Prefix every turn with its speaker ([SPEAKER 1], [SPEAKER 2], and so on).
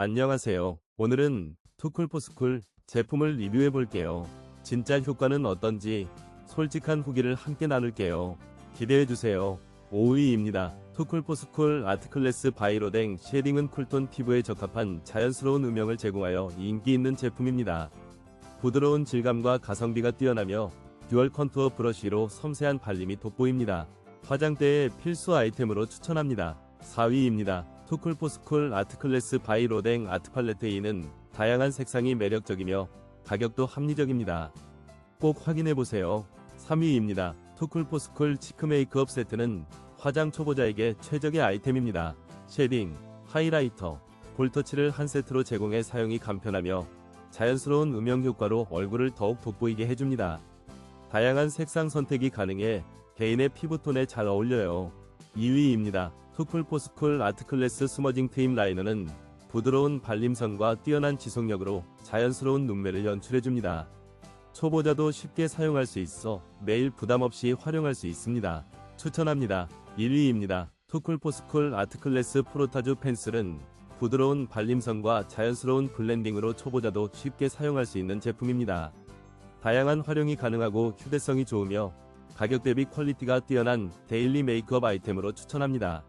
[SPEAKER 1] 안녕하세요. 오늘은 투쿨포스쿨 제품을 리뷰해 볼게요. 진짜 효과는 어떤지 솔직한 후기를 함께 나눌게요. 기대해 주세요. 5위입니다. 투쿨포스쿨 아트클래스 바이로댕 쉐딩은 쿨톤 피부에 적합한 자연스러운 음영을 제공하여 인기 있는 제품입니다. 부드러운 질감과 가성비가 뛰어나며 듀얼 컨투어 브러쉬로 섬세한 발림이 돋보입니다. 화장대의 필수 아이템으로 추천합니다. 4위입니다. 투쿨포스쿨 아트클래스 바이 로댕 아트팔레트 E는 다양한 색상이 매력적이며 가격도 합리적입니다. 꼭 확인해보세요. 3위입니다. 투쿨포스쿨 치크 메이크업 세트는 화장 초보자에게 최적의 아이템입니다. 쉐딩, 하이라이터, 볼터치를 한 세트로 제공해 사용이 간편하며 자연스러운 음영 효과로 얼굴을 더욱 돋보이게 해줍니다. 다양한 색상 선택이 가능해 개인의 피부톤에 잘 어울려요. 2위입니다. 투쿨포스쿨 아트클래스 스머징 트임 라이너는 부드러운 발림선과 뛰어난 지속력으로 자연스러운 눈매를 연출해줍니다. 초보자도 쉽게 사용할 수 있어 매일 부담 없이 활용할 수 있습니다. 추천합니다. 1위입니다. 투쿨포스쿨 아트클래스 프로타주 펜슬은 부드러운 발림선과 자연스러운 블렌딩으로 초보자도 쉽게 사용할 수 있는 제품입니다. 다양한 활용이 가능하고 휴대성이 좋으며 가격 대비 퀄리티가 뛰어난 데일리 메이크업 아이템으로 추천합니다.